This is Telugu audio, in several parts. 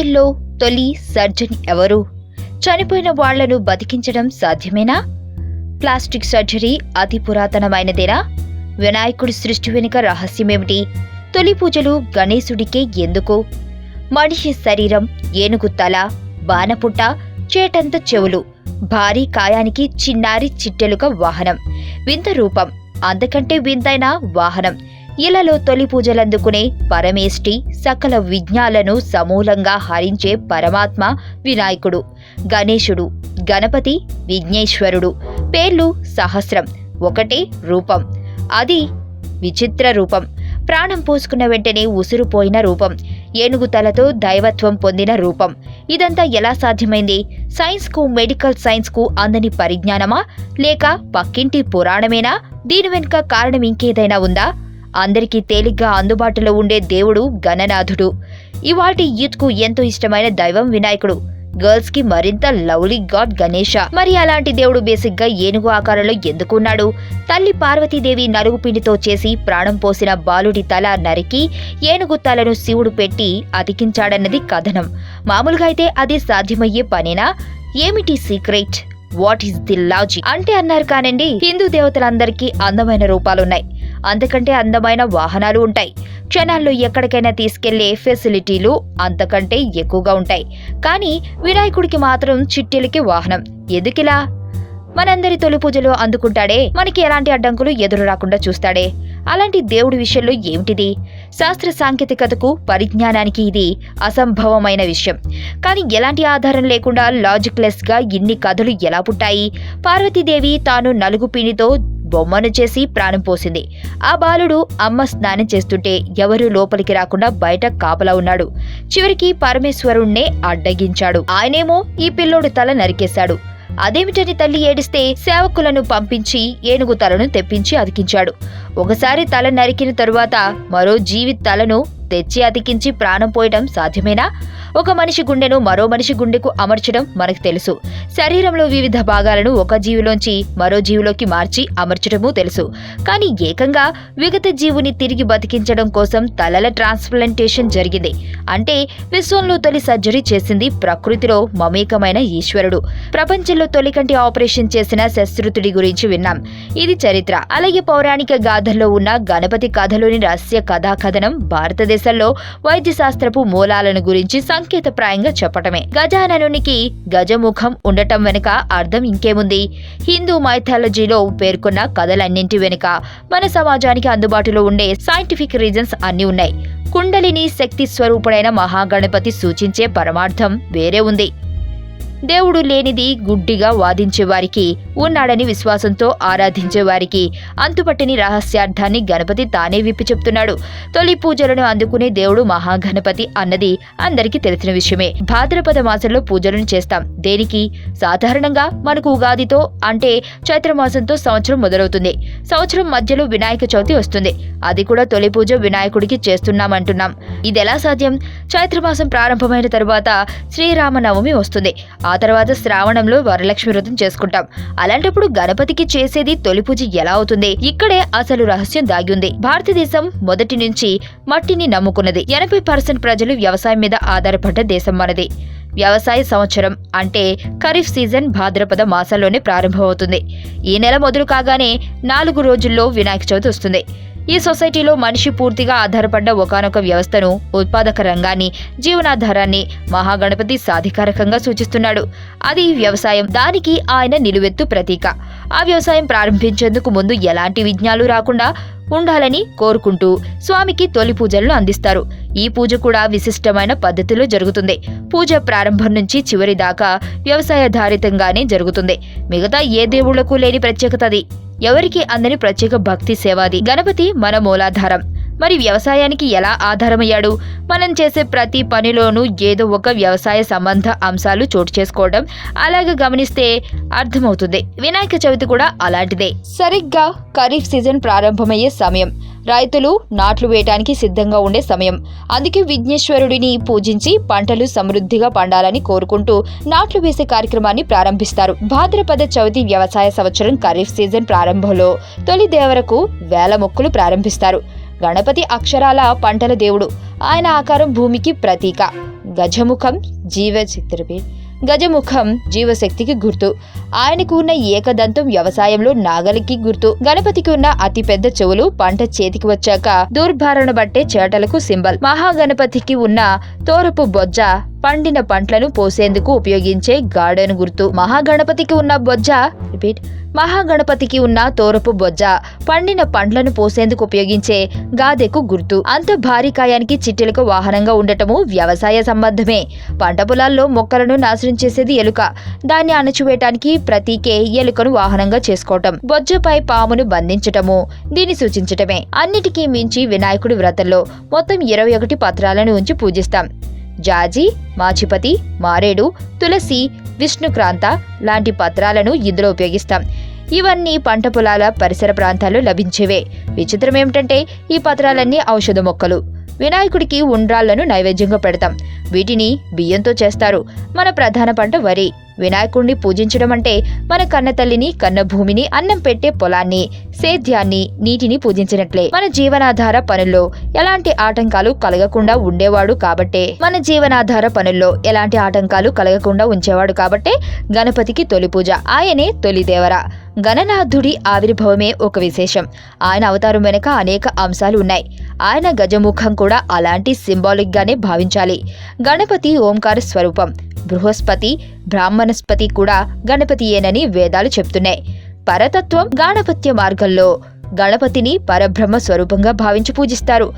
ప్రపంచంలో తొలి సర్జన్ ఎవరు? చనిపోయిన వాళ్ళను బతికించడం సాధ్యమేనా? ప్లాస్టిక్ సర్జరీ అతి పురాతనమైనదేనా? వినాయకుడి సృష్టి వెనుక రహస్యమేమిటి? తొలి పూజలు గణేశుడికే ఎందుకు? మనిషి శరీరం ఏనుగు తల బాణపుట్ట చేటంత చెవులు భారీ కాయానికి చిన్నారి చిట్టెలుక వాహనం వింత రూపం అంతకంటే వింతైన వాహనం ఇలలో తొలి పూజలందుకునే పరమేష్టి సకల విజ్ఞాలను సమూలంగా హరించే పరమాత్మ వినాయకుడు గణేశుడు గణపతి విఘ్నేశ్వరుడు. పేర్లు సహస్రం ఒకటే రూపం. అది విచిత్ర రూపం. ప్రాణం పోసుకున్న వెంటనే ఉసురుపోయిన రూపం. ఏనుగు తలతో దైవత్వం పొందిన రూపం. ఇదంతా ఎలా సాధ్యమైంది? సైన్స్కు మెడికల్ సైన్స్కు అందని పరిజ్ఞానమా? లేక పక్కింటి పురాణమేనా? దీని వెనుక కారణం ఇంకేదైనా ఉందా? అందరికీ తేలిగ్గా అందుబాటులో ఉండే దేవుడు గణనాథుడు. ఇవాటి యూత్కు ఎంతో ఇష్టమైన దైవం వినాయకుడు. గర్ల్స్కి మరింత లవ్లీ గాడ్ గణేష. మరి అలాంటి దేవుడు బేసిక్గా ఏనుగు ఆకారంలో ఎందుకున్నాడు తల్లి పార్వతీదేవి నరుగు పిండితో చేసి ప్రాణం పోసిన బాలుడి తల నరికి ఏనుగు తలను శివుడు పెట్టి అతికించాడన్నది కథనం. మామూలుగా అయితే అది సాధ్యమయ్యే పనేనా? ఏమిటి secret? What is the logic? అంటే అన్నారు కానండి హిందూ దేవతలందరికీ అందమైన రూపాలున్నాయి. అంతకంటే అందమైన వాహనాలు ఉంటాయి. క్షణాల్లో ఎక్కడికైనా తీసుకెళ్ళే ఫెసిలిటీలు అంతకంటే ఎక్కువగా ఉంటాయి. కానీ వినాయకుడికి మాత్రం చిట్టెలకి వాహనం. ఎందుకిలా? మనందరి తొలి పూజలు అందుకుంటాడే. మనకి ఎలాంటి అడ్డంకులు ఎదురు రాకుండా చూస్తాడే. అలాంటి దేవుడి విషయంలో ఏమిటిది? శాస్త్ర సాంకేతికతకు పరిజ్ఞానానికి ఇది అసంభవమైన విషయం. కానీ ఎలాంటి ఆధారం లేకుండా లాజిక్లెస్గా ఇన్ని కథలు ఎలా పుట్టాయి? పార్వతీదేవి తాను నలుగు పిండితో బొమ్మను చేసి ప్రాణం పోసింది. ఆ బాలుడు అమ్మ స్నానం చేస్తుంటే ఎవరూ లోపలికి రాకుండా బయట కాపలా ఉన్నాడు. చివరికి పరమేశ్వరుణ్ణే అడ్డగించాడు. ఆయనేమో ఈ పిల్లోడు తల నరికేశాడు. అదేమిటని తల్లి ఏడిస్తే సేవకులను పంపించి ఏనుగు తలను తెప్పించి అతికించాడు. ఒకసారి తల నరికిన తరువాత మరో జీవి తలను తెచ్చి అతికించి ప్రాణం పోయడం సాధ్యమేనా? ఒక మనిషి గుండెను మరో మనిషి గుండెకు అమర్చడం మనకు తెలుసు. శరీరంలో వివిధ భాగాలను ఒక జీవిలోంచి మరో జీవిలోకి మార్చి అమర్చడము తెలుసు. కానీ ఏకంగా విగత జీవుని తిరిగి బతికించడం కోసం తలల ట్రాన్స్ప్లాంటేషన్ జరిగింది. అంటే విశ్వంలో తొలి సర్జరీ చేసింది ప్రకృతిలో మమేకమైన ఈశ్వరుడు. ప్రపంచంలో తొలి కంటి ఆపరేషన్ చేసిన శస్త్రుతుడి గురించి విన్నాం. ఇది చరిత్ర. అలాగే పౌరాణిక గాథల్లో ఉన్న గణపతి కథలోని రహస్య కథా కథనం భారతదేశంలో వైద్య శాస్త్రపు మూలాలను గురించి సంకేతప్రాయంగా చెప్పటమే. గజాననునికి గజముఖం ఉండటం వెనుక అర్థం ఇంకేముంది? హిందూ మైథాలజీలో పేర్కొన్న కథలన్నింటి వెనుక మన సమాజానికి అందుబాటులో ఉండే సైంటిఫిక్ రీజన్స్ అన్నీ ఉన్నాయి. కుండలిని శక్తి స్వరూపుడైన మహాగణపతి సూచించే పరమార్థం వేరే ఉంది. దేవుడు లేనిది గుడ్డిగా వాదించేవారికి ఉన్నాడని విశ్వాసంతో ఆరాధించేవారికి అంతుపట్టని రహస్యార్థాన్ని గణపతి తానే విప్పి చెప్తున్నాడు. తొలి పూజలను అందుకునే దేవుడు మహాగణపతి అన్నది అందరికీ తెలిసిన విషయమే. భాద్రపద మాసంలో పూజలను చేస్తాం. దేనికి? సాధారణంగా మనకు ఉగాదితో అంటే చైత్రమాసంతో సంవత్సరం మొదలవుతుంది. సంవత్సరం మధ్యలో వినాయక చవితి వస్తుంది. అది కూడా తొలి పూజ వినాయకుడికి చేస్తున్నామంటున్నాం. ఇదెలా సాధ్యం? చైత్రమాసం ప్రారంభమైన తరువాత శ్రీరామనవమి వస్తుంది. ఆ ఆ తర్వాత శ్రావణంలో వరలక్ష్మి వ్రతం చేసుకుంటాం. అలాంటప్పుడు గణపతికి చేసేది తొలి పూజ ఎలా అవుతుంది? ఇక్కడే అసలు రహస్యం దాగి ఉంది. భారతదేశం మొదటి నుంచి మట్టిని నమ్ముకున్నది. ఎనభై పర్సెంట్ ప్రజలు వ్యవసాయం మీద ఆధారపడ్డ దేశం మనది. వ్యవసాయ సంవత్సరం అంటే ఖరీఫ్ సీజన్ భాద్రపద మాసంలోనే ప్రారంభమవుతుంది. ఈ నెల మొదలు కాగానే నాలుగు రోజుల్లో వినాయక చవితి వస్తుంది. ఈ సొసైటీలో మనిషి పూర్తిగా ఆధారపడ్డ ఒకనొక వ్యవస్థను ఉత్పాదక రంగాన్ని జీవనాధారాన్ని మహాగణపతి సాధికారకంగా సూచిస్తున్నాడు. అది వ్యవసాయం. దానికి ఆయన నిలువెత్తు ప్రతీక. ఆ వ్యవసాయం ప్రారంభించేందుకు ముందు ఎలాంటి విజ్ఞాలు రాకుండా ఉండాలని కోరుకుంటూ స్వామికి తొలి పూజలను అందిస్తారు. ఈ పూజ కూడా విశిష్టమైన పద్ధతిలో జరుగుతుంది. పూజ ప్రారంభం నుంచి చివరి దాకా వ్యవసాయాధారితంగానే జరుగుతుంది. మిగతా ఏ దేవుళ్ళకు లేని ప్రత్యేకత అది. ఎవరికి అందని ప్రత్యేక భక్తి సేవాది. గణపతి మన మూలాధారం. మరి వ్యవసాయానికి ఎలా ఆధారమయ్యాడు? మనం చేసే ప్రతి పనిలోనూ ఏదో ఒక వ్యవసాయ సంబంధ అంశాలు చోటు చేసుకోవడం అలాగే గమనిస్తే అర్థమవుతుంది. వినాయక చవితి కూడా అలాంటిదే. సరిగ్గా ఖరీఫ్ సీజన్ ప్రారంభమయ్యే సమయం. రైతులు నాట్లు వేయటానికి సిద్ధంగా ఉండే సమయం. అందుకే విఘ్నేశ్వరుడిని పూజించి పంటలు సమృద్ధిగా పండాలని కోరుకుంటూ నాట్లు వేసే కార్యక్రమాన్ని ప్రారంభిస్తారు. భాద్రపద చవితి వ్యవసాయ సంవత్సరం ఖరీఫ్ సీజన్ ప్రారంభంలో తొలి దేవరకు వేల మొక్కులు ప్రారంభిస్తారు. గణపతి అక్షరాల పంటల దేవుడు. ఆయన ఆకారం భూమికి ప్రతీక. గజముఖం జీవ రిపీట్. గజముఖం జీవశక్తికి గుర్తు. ఆయనకు ఉన్న ఏకదంతం వ్యవసాయంలో నాగలికి గుర్తు. గణపతికి ఉన్న అతిపెద్ద చెవులు పంట చేతికి వచ్చాక దూర్భారణ బట్టే చేటలకు సింబల్. మహాగణపతికి ఉన్న తోరపు బొజ్జ పండిన పంటలను పోసేందుకు ఉపయోగించే గార్డెన్ గుర్తు. మహాగణపతికి ఉన్న బొజ్జ రిపీట్ మహాగణపతికి ఉన్న తోరపు బొజ్జ పండిన పండ్లను పోసేందుకు ఉపయోగించే గాదెకు గుర్తు. అంత భారీ కాయానికి చిట్టెలకు వాహనంగా ఉండటము వ్యవసాయ సంబంధమే. పంట పొలాల్లో మొక్కలను నాశనం చేసేది ఎలుక. దాన్ని అణచివేయటానికి ప్రతీకే ఎలుకను వాహనంగా చేసుకోవటం. బొజ్జపై పామును బంధించటము దీన్ని సూచించటమే. అన్నిటికీ మించి వినాయకుడి వ్రతంలో మొత్తం ఇరవై ఒకటి పత్రాలను ఉంచి పూజిస్తాం. జాజి మాచిపతి మారేడు తులసి విష్ణుక్రాంత లాంటి పత్రాలను ఇందులో ఉపయోగిస్తాం. ఇవన్నీ పంట పొలాల పరిసర ప్రాంతాల్లో లభించేవే. విచిత్రం ఏమిటంటే ఈ పత్రాలన్నీ ఔషధ మొక్కలు. వినాయకుడికి ఉండ్రాళ్ళను నైవేద్యంగా పెడతాం. వీటిని బియ్యంతో చేస్తారు. మన ప్రధాన పంట వరి. వినాయకుడిని పూజించడం అంటే మన కన్నతల్లిని కన్నభూమిని కన్న భూమిని అన్నం పెట్టే పొలాన్ని సేద్యాన్ని నీటిని పూజించినట్లే. మన జీవనాధార పనుల్లో ఎలాంటి ఆటంకాలు కలగకుండా ఉండేవాడు కాబట్టే. మన జీవనాధార పనుల్లో ఎలాంటి ఆటంకాలు కలగకుండా ఉంచేవాడు కాబట్టే గణపతికి తొలి పూజ. ఆయనే తొలి దేవర. గణనాథుడి ఆవిర్భావమే ఒక విశేషం. ఆయన అవతారం వెనుక అనేక అంశాలు ఉన్నాయి. ఆయన గజముఖం కూడా అలాంటి సింబాలిక్గానే భావించాలి. గణపతి ఓంకార స్వరూపం. బృహస్పతి బ్రాహ్మణస్పతి కూడా గణపతియేనని వేదాలు చెప్తున్నాయి. పరతత్వం గాణపత్య మార్గంలో గణపతిని పరబ్రహ్మ స్వరూపంగా భావించి పూజిస్తారు.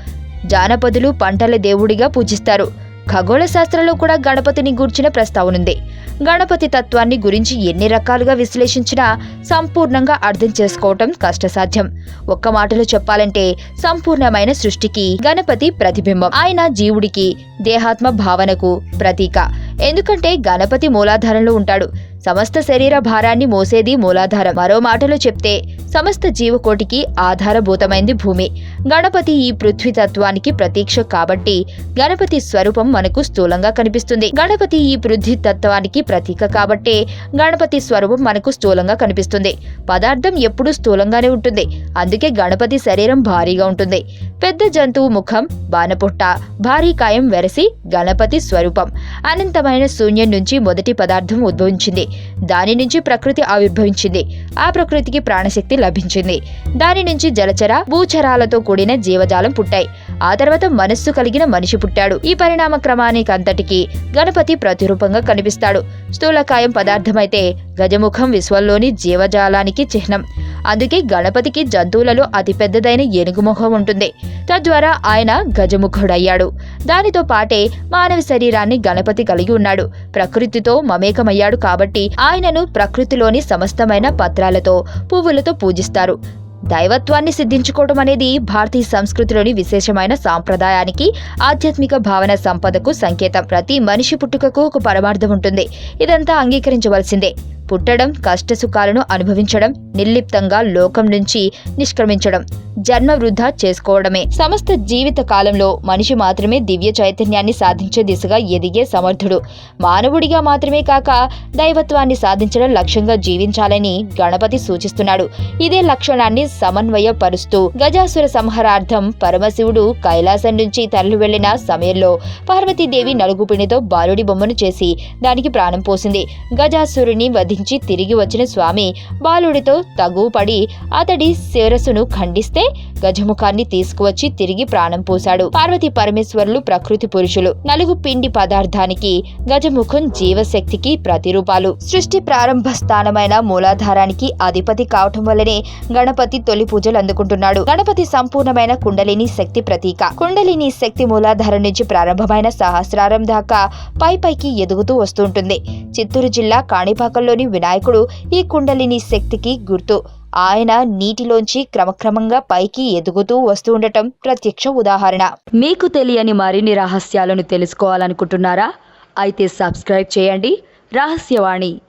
జానపదులు పంటల దేవుడిగా పూజిస్తారు. ఖగోళ శాస్త్రంలో కూడా గణపతిని గూర్చిన ప్రస్తావనుంది గణపతి తత్వాన్ని గురించి ఎన్ని రకాలుగా విశ్లేషించినా సంపూర్ణంగా అర్థం చేసుకోవటం కష్టసాధ్యం. ఒక్క మాటలో చెప్పాలంటే సంపూర్ణమైన సృష్టికి గణపతి ప్రతిబింబం. ఆయన జీవుడికి దేహాత్మ భావనకు ప్రతీక. ఎందుకంటే గణపతి మూలాధారంలో ఉంటాడు. సమస్త శరీర భారాన్ని మోసేది మూలాధారం. మరో మాటలో చెప్తే సమస్త జీవకోటికి ఆధారభూతమైంది భూమి. గణపతి ఈ పృథ్వీ తత్వానికి ప్రతీక్ష కాబట్టి గణపతి స్వరూపం మనకు స్థూలంగా కనిపిస్తుంది. గణపతి ఈ పృథ్వీ తత్వానికి ప్రతీక కాబట్టే గణపతి స్వరూపం మనకు స్థూలంగా కనిపిస్తుంది. పదార్థం ఎప్పుడూ స్థూలంగానే ఉంటుంది. అందుకే గణపతి శరీరం భారీగా ఉంటుంది. పెద్ద జంతువు ముఖం బాణపుట్ట భారీ కాయం వెరసి గణపతి స్వరూపం. అనంతమైన శూన్యం నుంచి మొదటి పదార్థం ఉద్భవించింది. దాని నుంచి ప్రకృతి ఆవిర్భవించింది. ఆ ప్రకృతికి ప్రాణశక్తి లభించింది. దాని నుంచి జలచర భూచరాలతో కూడిన జీవజాలం పుట్టాయి. ఆ తర్వాత మనస్సు కలిగిన మనిషి పుట్టాడు. ఈ పరిణామ క్రమానికి అంతటికి గణపతి ప్రతిరూపంగా కనిపిస్తాడు. స్థూలకాయం పదార్థమైతే గజముఖం విశ్వంలోని జీవజాలానికి చిహ్నం. అందుకే గణపతికి జంతువులలో అతిపెద్దదైన ఏనుగుముఖం ఉంటుంది. తద్వారా ఆయన గజముఖుడయ్యాడు. దానితో పాటే మానవ శరీరాన్ని గణపతి కలిగి ఉన్నాడు. ప్రకృతితో మమేకమయ్యాడు కాబట్టి ఆయనను ప్రకృతిలోని సమస్తమైన పత్రాలతో పువ్వులతో పూజిస్తారు. దైవత్వాన్ని సిద్ధించుకోవడం అనేది భారతీయ సంస్కృతిలోని విశేషమైన సాంప్రదాయానికి ఆధ్యాత్మిక భావన సంపదకు సంకేతం. ప్రతి మనిషి పుట్టుకకు ఒక పరమార్థం ఉంటుంది. ఇదంతా అంగీకరించవలసిందే. పుట్టడం కష్టసుఖాలను అనుభవించడం నిర్లిప్తంగా లోకం నుంచి నిష్క్రమించడం జన్మ వృధా చేసుకోవడమే. సమస్త జీవిత కాలంలో మనిషి మాత్రమే దివ్య చైతన్యాన్ని సాధించే దిశగా ఎదిగే సమర్థుడు. మానవుడిగా మాత్రమే కాక దైవత్వాన్ని సాధించడం లక్ష్యంగా జీవించాలని గణపతి సూచిస్తున్నాడు. ఇదే లక్షణాన్ని సమన్వయపరుస్తూ గజాసుర సంహారార్థం పరమశివుడు కైలాసం నుంచి తరలి వెళ్ళిన సమయంలో పార్వతీదేవి నలుగుపిణితో బాలుడి బొమ్మను చేసి దానికి ప్రాణం పోసింది. గజాసురుని వధించి తిరిగి వచ్చిన స్వామి బాలుడితో తగుపడి అతడి శిరస్సును ఖండిస్తే గజముఖాన్ని తీసుకువచ్చి తిరిగి ప్రాణం పోశాడు. పార్వతి పరమేశ్వరులు ప్రకృతి పురుషులు. నలుగు పిండి పదార్థానికి గజముఖం జీవశక్తికి ప్రతిరూపాలు. సృష్టి ప్రారంభ స్థానమైన మూలాధారానికి అధిపతి కావటం వల్లనే గణపతి తొలి పూజలు అందుకుంటున్నాడు. గణపతి సంపూర్ణమైన కుండలిని శక్తి ప్రతీక. కుండలిని శక్తి మూలాధారం నుంచి ప్రారంభమైన సహస్రారం దాకా పై పైకి ఎదుగుతూ వస్తుంటుంది చిత్తూరు జిల్లా కాణిపాకంలోని వినాయకుడు ఈ కుండలిని శక్తికి గుర్తు. ఆయన నీటిలోంచి క్రమక్రమంగా పైకి ఎదుగుతూ వస్తూ ఉండటం ప్రత్యక్ష ఉదాహరణ. మీకు తెలియని మరిన్ని రహస్యాలను తెలుసుకోవాలనుకుంటున్నారా? అయితే సబ్స్క్రైబ్ చేయండి. రహస్యవాణి.